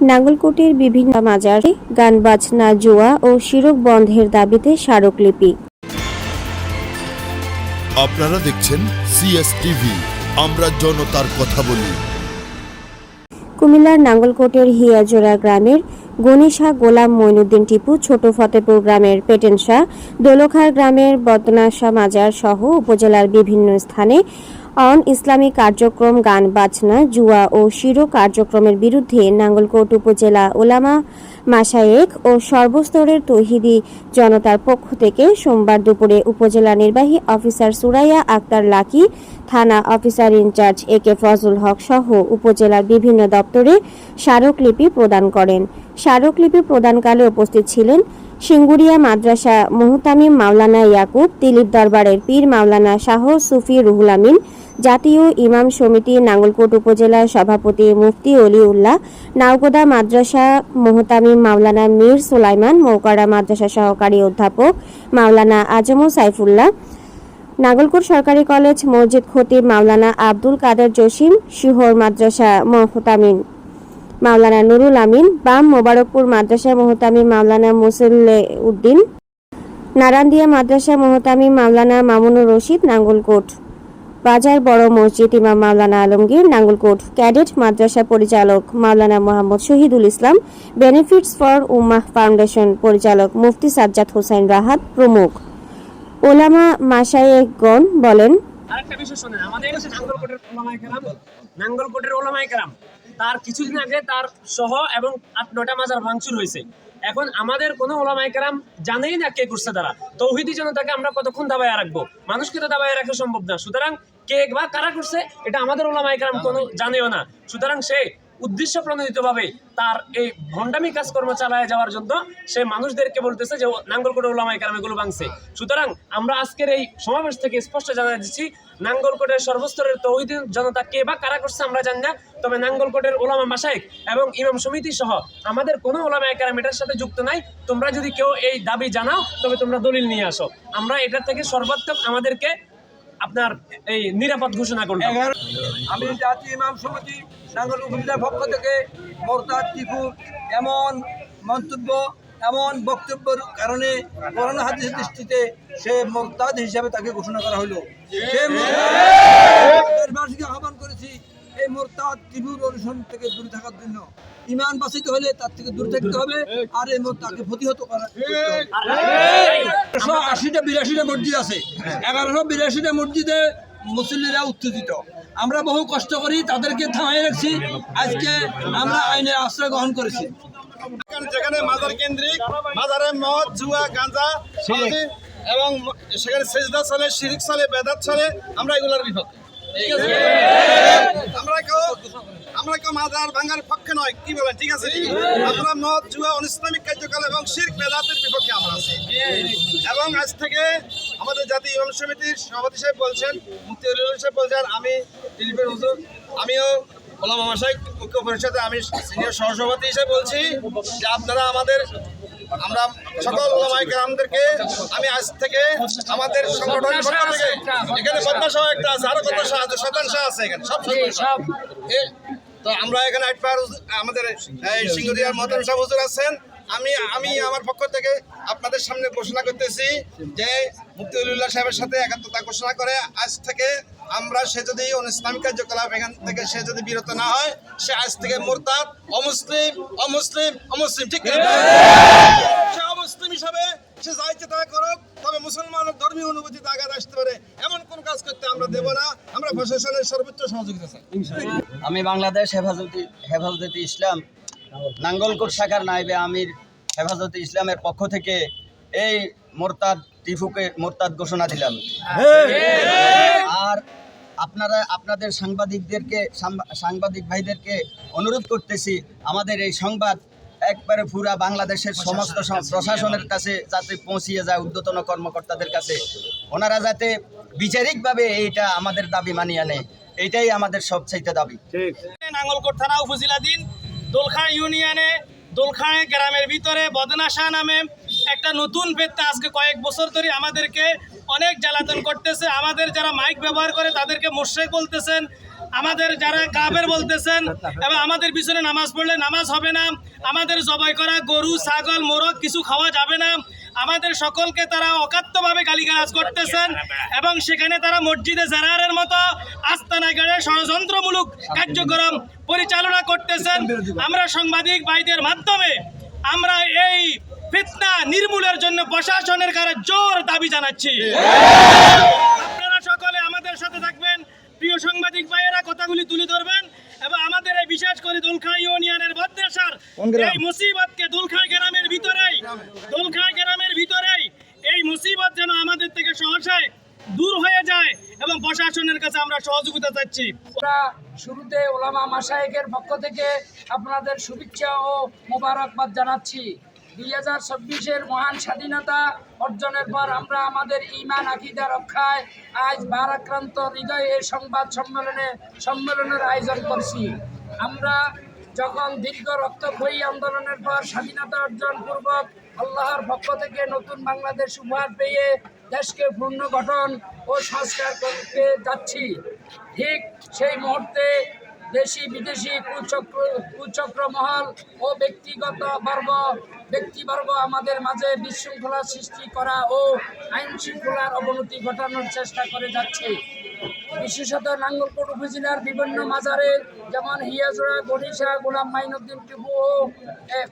নাঙ্গলকোটের বিভিন্ন মাজারে গান বাজনা জুয়া ও শিরক বন্ধের দাবিতে স্মারকলিপি। আপনারা দেখছেন সিএস টিভি আমরা জনতার কথা বলি। কুমিল্লার নাঙ্গলকোটের হিয়াজোড়া গ্রামের গনিশা গোলাম মইনুদ্দিন টিপু ছোট ফতেপুর গ্রামের পেটেনশা দোলখার গ্রামের বদনাশা মাজার সহ উপজেলার বিভিন্ন স্থানে অন ইসলামী কার্যক্রম গান বাজনা জুয়া ও শিরো কার্যক্রমের বিরুদ্ধে নাঙ্গলকোট উপজেলা ওলামা মাসায়েক ও সর্বস্তরের তহিদি জনতার পক্ষ থেকে সোমবার দুপুরে উপজেলা নির্বাহী অফিসার সুরাইয়া আক্তার লাকি, থানা officer in charge A K Fazal Haque সহ উপজেলার বিভিন্ন দপ্তরে স্মারকলিপি প্রদান করেন। স্মারকলিপি প্রদানকালে উপস্থিত ছিলেন সিঙ্গুরিয়া মাদ্রাসা মুহতামিম মাওলানা ইয়াকুব, দিলীপ দরবারের পীর মাওলানা শাহ সুফি রুহুল আমিন জাতীয় ইমাম সমিতি নাঙ্গলকোট উপজেলার সভাপতি মুফতি অলিউল্লাহ, নাওগোদা মাদ্রাসা মোহতামিম মাওলানা মীর সুলাইমান, মৌকারা মাদ্রাসা সহকারী অধ্যাপক মাওলানা আজমু সাইফুল্লাহ নাগলকোট সরকারি কলেজ মসজিদ খতিব মাওলানা আব্দুল কাদের জসিম, শিহর মাদ্রাসা মোহতামিন মাওলানা নুরুল আমিন, বাম মোবারকপুর মাদ্রাসা মোহতামিম মাওলানা মুসল্লে উদ্দিন নারান্দিয়া মাদ্রাসা মোহতামিম মাওলানা মামুনুর রশিদ, নাঙ্গলকোট। বাজার বড় মসজিদ ইমাম মাওলানা আলমগীর নাঙ্গলকোট ক্যাডেট মাদ্রাসা পরিচালক মাওলানা Mohammad Shahidul Islam benefits for Ummah foundation পরিচালক মুফতি সাজ্জাদ হোসেন রাহাত প্রমুখ। ওলামা মাসায়েকগণ বলেন, আরেকটা বিষয় শোনেন, আমাদের নাঙ্গলকোটের ওলামায়ে কেরাম, নাঙ্গলকোটের ওলামায়ে কেরাম। তার কিছুদিন আগে তার সহ এবং আট নয়টা মাজার ভাঙচুর হয়েছে। এখন আমাদের কোনো ওলামায়ে কেরাম জানেই না কে করছে তারা। তৌহিদি তাকে আমরা কতক্ষণ দাবায় রাখব? মানুষকে তো দাবায় রাখা সম্ভব না। সুতরাং কে বা কারা করছে, এটা আমাদের ওলামায়ে কেরাম কোনো জানেও না। সুতরাং সে উদ্দেশ্য প্রণোদিতভাবে তার এই ভণ্ডামি কাজকর্ম চালায় যাওয়ার জন্য সে মানুষদেরকে বলতেছে যে নাঙ্গলকোটে ওলামাই কারাম এগুলো ভাঙছে। সুতরাং আমরা আজকের এই সমাবেশ থেকে স্পষ্ট জানা দিচ্ছি, নাঙ্গলকোটের সর্বস্তরের তৌহিদ জনতা কে বা কারা করছে আমরা জানি না, তবে নাঙ্গলকোটের ওলামা মাসাইক এবং ইমাম সমিতি সহ আমাদের কোনো ওলামা কারাম এটার সাথে যুক্ত নাই। তোমরা যদি কেউ এই দাবি জানাও, তবে তোমরা দলিল নিয়ে আসো। আমরা এটার থেকে সর্বাত্মক আমাদেরকে আপনার এই নিরাপদ ঘোষণা করলাম। আমি জাতীয় ইমাম সমিতি নাঙ্গল উপজেলার পক্ষ থেকে মোরতাদ টিপু এমন মন্তব্য এমন বক্তব্যের কারণে করোনা হাদিসের দৃষ্টিতে সে মোরতাদ হিসাবে তাকে ঘোষণা করা হলো। সে দেশবাসীকে আহ্বান করেছি এই মোরতাদ টিপুর অনুসরণ থেকে দূরে থাকার জন্য। ইমান বাঁচিতে হলে তার থেকে দূরে থাকতে হবে আর এই মোরতাকে প্রতিহত করা আশিটা বিরাশিটা মসজিদ আছে। এগারোশো বিরাশিটা মসজিদে মুসল্লিরা উত্তেজিত। আমরা বহু কষ্ট করি তাদেরকে থামাই রাখছি। আজকে আমরা আইনের আশ্রয় গ্রহণ করেছি। যেখানে মাজার কেন্দ্রিক মাজারে মদ জুয়া গাঁজা এবং সেখানে সেজদা চলে শিরিক চলে বেদাত চলে আমরা এগুলোর বিপক্ষে। ঠিক আছে? আমরা কেউ আমরা কেউ মাজার ভাঙার পক্ষে নয়। কি বলেন? ঠিক আছে? আমরা মদ জুয়া অনিসলামিক কার্যকলাপ এবং শিরক বেদাতের বিপক্ষে আমরা আছি। এবং আজ থেকে আমাদের জাতীয় ইমাম সমিতির সভাপতি সাহেব বলছেন আলিউল সাহেব বলছেন আমি দিলীপের হুজুর আমিও ওলামা মাসাই ঐক্য পরিষদে আমি সিনিয়র সহসভাপতি হিসেবে বলছি যে আপনারা আমাদের আমরা সকল ওলামাই গ্রামদেরকে আমি আজ থেকে আমাদের সংগঠনের পক্ষ থেকে এখানে বদমা একটা আছে আরও কত সাহায্য শতান শাহ আছে এখানে সব সব তো আমরা এখানে আমাদের সিঙ্গুরিয়ার মহতম সাহেব হুজুর আছেন আমি আমি আমার পক্ষ থেকে আপনাদের সামনে ঘোষণা করতেছি যে মুফতি উল্লাহ সাহেবের সাথে একাত্মতা ঘোষণা করে, আজ থেকে আমরা সে যদি ইসলামিক কার্যকলাপ এখান থেকে সে যদি বিরত না হয়, সে আজ থেকে মোরতাদ, অমুসলিম অমুসলিম অমুসলিম, ঠিক? সে অমুসলিম হিসাবে সে যা ইচ্ছে তা করুক, তবে মুসলমানের ধর্মীয় অনুভূতিতে আঘাত আসতে পারে। এমন কোন কাজ করতে আমরা দেব না। আমরা প্রশাসনের সর্বোচ্চ সহযোগিতা চাই আমি বাংলাদেশ হেফাজতি, হেফাজতে ইসলাম, নাঙ্গলকোট শাখার নাইবে আমির হেফাজতে ইসলামের পক্ষ থেকে এই মোরতাদ টিফুকে, মোরতাদ ঘোষণা দিলাম। আর আপনারা, আপনাদের সাংবাদিকদেরকে সাংবাদিক ভাইদেরকে অনুরোধ করতেছি, আমাদের এই সংবাদ একবারে পুরা বাংলাদেশের সমস্ত প্রশাসনের কাছে যাতে পৌঁছিয়ে যায় ঊর্ধ্বতন কর্মকর্তাদের কাছে। ওনারা যাতে বিচারিকভাবে এইটা আমাদের দাবি মানিয়ে নেয়। এইটাই আমাদের সবচাইতে দাবি। নাঙ্গলকোট থানা উপজেলাধীন দোলখা ইউনিয়নে দোলখা গ্রামের ভিতরে বদনাশা নামে একটা নতুন পেত্তা আজকে কয়েক বছর ধরে আমাদেরকে অনেক জ্বালাতন করতেছে। আমাদের যারা মাইক ব্যবহার করে তাদেরকে মোশেক বলতেছেন, আমাদের যারা কাবের বলতেছেন, এবং আমাদের পিছনে নামাজ পড়লে নামাজ হবে না। আমাদের জবাই করা গরু, ছাগল, মোরগ কিছু খাওয়া যাবে না। আমাদের সকলকে তারা অকাত্যভাবে গালিগালাজ করতেছেন, এবং সেখানে তারা মসজিদে জারারের মতো আস্তানা গেড়ে ষড়যন্ত্রমূলক কার্যক্রম পরিচালনা করতেছেন। আমরা সাংবাদিক ভাইদের মাধ্যমে আমরা এই ফিতনা নির্মূলের জন্য প্রশাসনের কাছে জোর দাবি জানাচ্ছি। আপনারা সকলে আমাদের সাথে থাকবেন। প্রিয় সাংবাদিক ভাইয়েরা কথাগুলি তুলে ধরবেন এবং আমাদের এই বিশেষ করে দোলখাই ইউনিয়নের বদ্রেশার এই মুসিবতকে দোলখাই গ্রামের ভিতরেই দোলখাই গ্রামের ভিতরেই এই মুসিবত যেন আমাদের থেকে সহসায় দূর হয়ে যায় এবং প্রশাসনের কাছে আমরা সহযোগিতা চাচ্ছি। আমরা শুরুতে ওলামা মাসায়েকের পক্ষ থেকে আপনাদের শুভেচ্ছা ও মোবারকবাদ জানাচ্ছি। দুই হাজার চব্বিশের মহান স্বাধীনতা অর্জনের পর আমরা আমাদের ইমান আকিদা রক্ষায় আজ ভারাক্রান্ত হৃদয়ে এই সংবাদ সম্মেলনে, সম্মেলনের আয়োজন করছি। আমরা যখন দীর্ঘ রক্তক্ষয়ী আন্দোলনের পর স্বাধীনতা অর্জন পূর্বক আল্লাহর পক্ষ থেকে নতুন বাংলাদেশ উপহার পেয়ে দেশকে পুনর্গঠন ও সংস্কার করতে যাচ্ছি। ঠিক সেই মুহূর্তে দেশি বিদেশি কুচক্র কুচক্র মহল ও ব্যক্তিগত বর্গ, ব্যক্তিবর্গ আমাদের মাঝে বিশৃঙ্খলা সৃষ্টি করা ও আইন শৃঙ্খলার অবনতি ঘটানোর চেষ্টা করে যাচ্ছে। বিশেষত নাঙ্গলকোট উপজেলার বিভিন্ন মাজারে যেমন হিয়াজোড়া গণিশা গোলাম মাইনুদ্দিন টিপু ও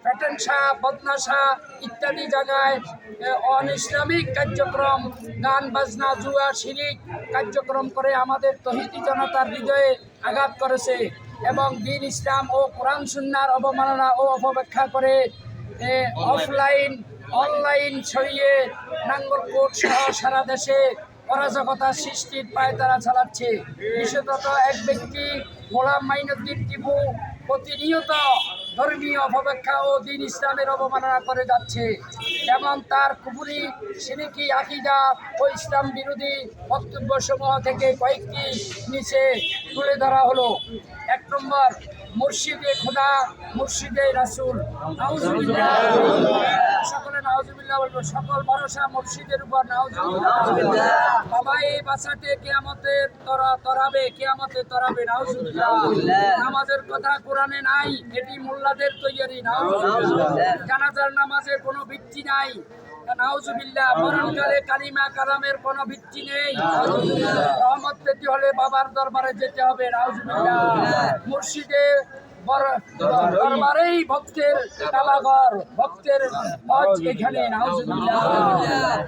প্যাটেন শাহ বদনা শাহ ইত্যাদি জায়গায় এ, অনিসলামিক কার্যক্রম গান বাজনা জুয়া শিরিক কার্যক্রম করে আমাদের তহিদি জনতার হৃদয়ে আঘাত করেছে এবং দিন ইসলাম ও কোরআন সুন্নার অবমাননা ও অপব্যাখ্যা করে অফলাইন অনলাইন ছড়িয়ে নাঙ্গলকোট সহ সারা দেশে অরাজকতা সৃষ্টির পায় তারা চালাচ্ছে। বিশেষত এক ব্যক্তি, গোলাম মাইনুদ্দিন টিপু, প্রতিনিয়ত ধর্মীয় অপব্যাখ্যা ও দিন ইসলামের অবমাননা করে যাচ্ছে। যেমন তার কুপুরি সিনিকি, আকিদা ও ইসলাম বিরোধী বক্তব্যসমূহ থেকে কয়েকটি নিচে তুলে ধরা হলো। এক নম্বর মুর্শিদে খোদা মুর্শিদে রাসুল। সকলে নাউজুবিল্লাহ বলব সকল ভরসা মুর্শিদের উপর নাউজুবিল্লাহ। সবাই বাঁচাতে কেয়ামতের তরা তরাবে কেয়ামতে তরাবে নাউজুবিল্লাহ। নামাজের কথা কোরআনে নাই এটি মোল্লাদের তৈরি নাউজুবিল্লাহ। জানাজার নামাজে কোনো ভিত্তি নাই। নাউজুবিল্লাহ, মরণকালে কালিমা কালামের কোনো ভিত্তি নেই। রহমত পেতে হলে বাবার দরবারে যেতে হবে, নাউজুবিল্লাহ। মুর্শিদে দরবারেই ভক্তের কালাঘর ভক্তের হজ এখানে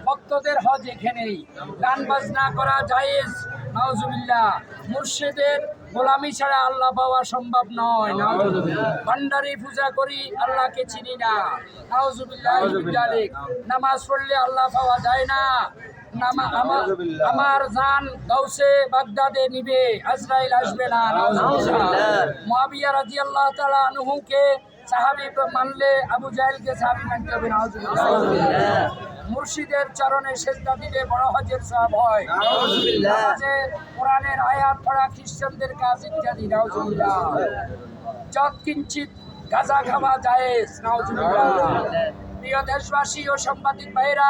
ভক্তদের হজ এখানেই। গান বাজনা করা জায়েজ, নাউজুবিল্লাহ। মুর্শিদের গোলামি ছাড়া আল্লাহ পাওয়া সম্ভব নয়। ভান্ডারি পূজা করি, আল্লাহকে চিনি না। নামাজ পড়লে আল্লাহ পাওয়া যায় না। আমার জান গাউসে বাগদাদে নিবে, আজরাইল আসবে না। মুয়াবিয়া রাদিয়াল্লাহু তাআলা আনহুকে সাহাবী মানলে আবু জাহেলকে সাহাবী মানতে হবে। নাউজুবিল্লাহ। মুর্শিদের চরণে সেজদা দিলে বড় হজের সব হয়। কোরআনের আয়াত পড়া খ্রিস্টানদের কাজ ইত্যাদি নাউজুবিল্লাহ। যত কিঞ্চিত গাঁজা খাওয়া জায়েজ নাউজুবিল্লাহ। প্রিয় দেশবাসী ও সাংবাদিক ভাইরা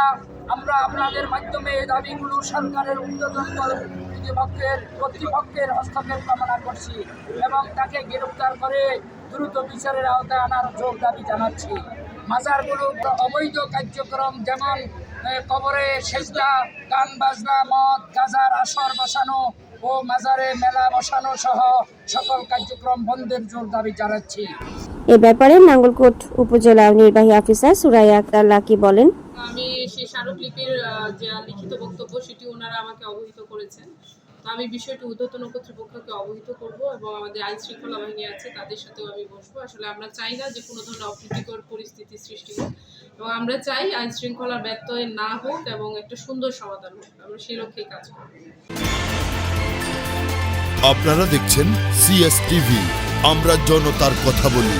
আমরা আপনাদের মাধ্যমে এই দাবিগুলো সরকারের উদ্বোধন কর্তৃপক্ষের কর্তৃপক্ষের হস্তক্ষেপ কামনা করছি এবং তাকে গ্রেফতার করে দ্রুত বিচারের আওতায় আনার জোর দাবি জানাচ্ছি। মাজারগুলো অবৈধ কার্যক্রম যেমন কবরে সেজদা গান বাজনা মদ গাজার আসর বসানো ও মাজারে মেলা বসানো সহ সকল কার্যক্রম বন্ধের জোর দাবি জানাচ্ছি। এ ব্যাপারে নাঙ্গলকোট উপজেলা নির্বাহী অফিসার সুরাইয়া আক্তার লাকি বলেন আমি সেই স্মারকলিপির যে লিখিত বক্তব্য সেটি ওনারা আমাকে অবহিত করেছেন। তো আমি বিষয়টি ঊর্ধ্বতন কর্তৃপক্ষকে অবহিত করব এবং আমাদের আইন শৃঙ্খলা বাহিনী আছে, তাদের সাথেও আমি বসবো। আসলে আমরা চাই না যে কোনো ধরনের অপ্রীতিকর পরিস্থিতি সৃষ্টি হোক এবং আমরা চাই আইন শৃঙ্খলার ব্যত্যয় না হোক এবং একটা সুন্দর সমাধান হোক। আমরা সেই লক্ষ্যেই কাজ করব। আপনারা দেখছেন সিএস টিভি আমরা জনতার কথা বলি।